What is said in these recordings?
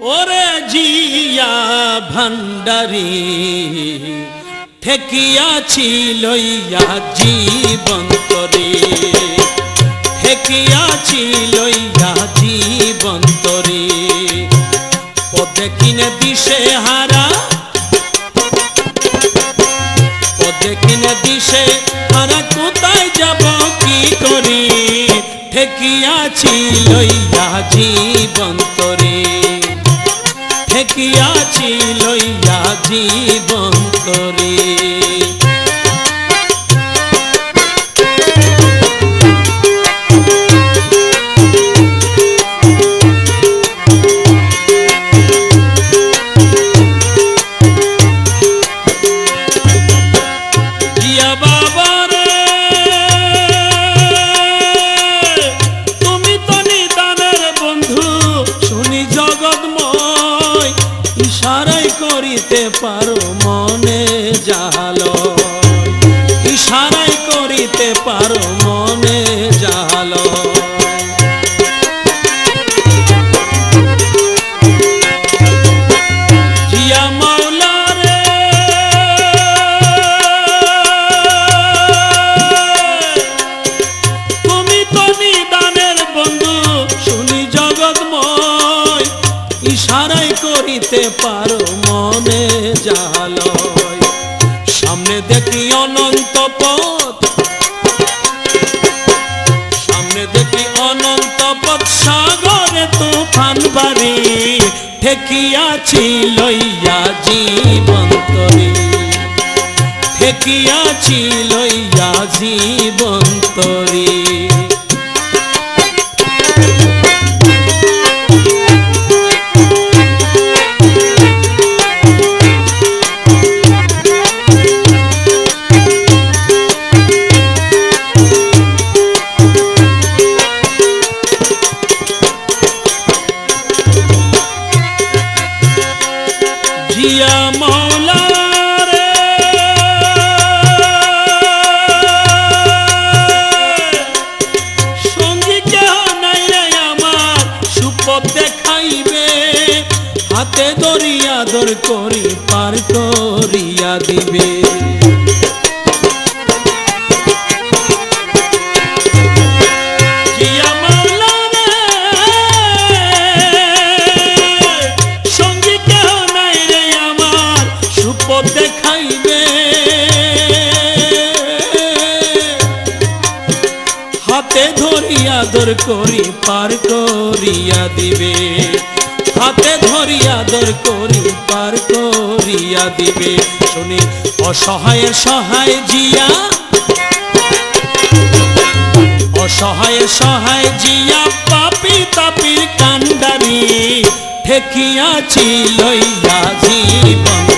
ওরে জিয়া ভান্ডারি ঠেকিয়াছি লইয়া জীবন্তরে ঠেকিয়াছি লইয়া জীবন্তরে পদে কিনে দিশে হারা, পদে কিনে দিশে হারা, কোথায় যাব কি করি? ঠেকিয়াছি লইয়া জীবন্তরে ঠেকিয়াছি লইয়া জীবন জিয়া করিতে পারো মনে জালয়। সামনে দেখি অনন্ত পথ। সামনে দেখি অনন্ত পথ। সাগরে তুফান বাড়ি ঠেকিয়াছি লইয়া জীবন্তরে ঠেকিয়াছি লইয়া জীবন্তরে জিয়া মৌলা রে সঙ্গী কেহ নাই রে আমার, সুপথ দেখাইবে। হাতে দরিয়া দর করি, পার করিয়া দিবে। ধরিয়া দর করি, পার করিয়া দিবে। হাতে ধরিয়া দর করি, পার করিয়া দিবে। শুনি অসহায়ের সহায় জিয়া। অসহায়, সহায় জিয়া, পাপি, তাপির কান্ডারি ঠেকিয়াছি লইয়া জীবন্তরে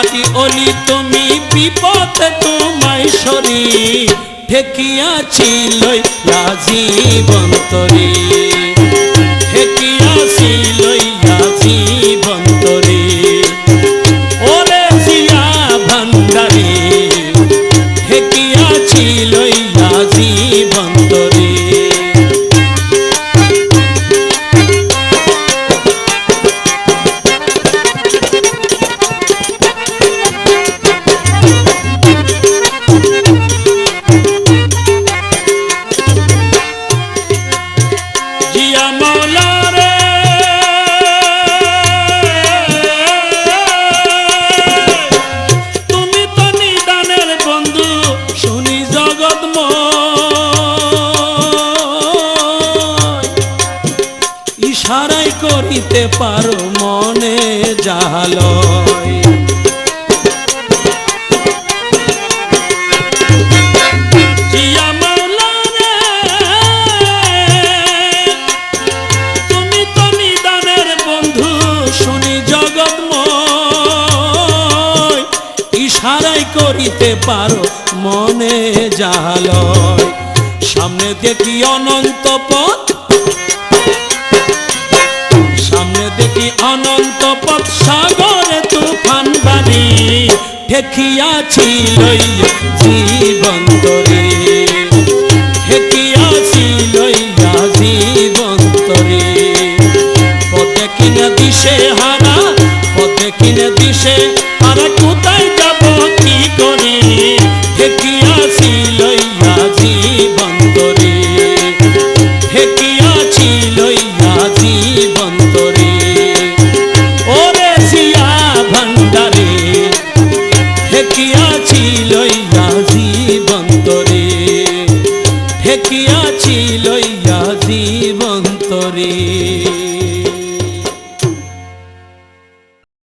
খাটি অলি তুমি বিপদে তোমায় সরি ঠেকিয়াছি লইয়া জীবন্তরে। মনে জাহালয় জিয়া মাওলা রে, তুমি তো বন্ধু শুনি জগৎময় ইশারাই করিতে পারো মনে জাহালয় সামনে দেখি অনন্ত পথ সাগরে তুফান বাণী ঠেকিয়াছি জীবন তরে। Maria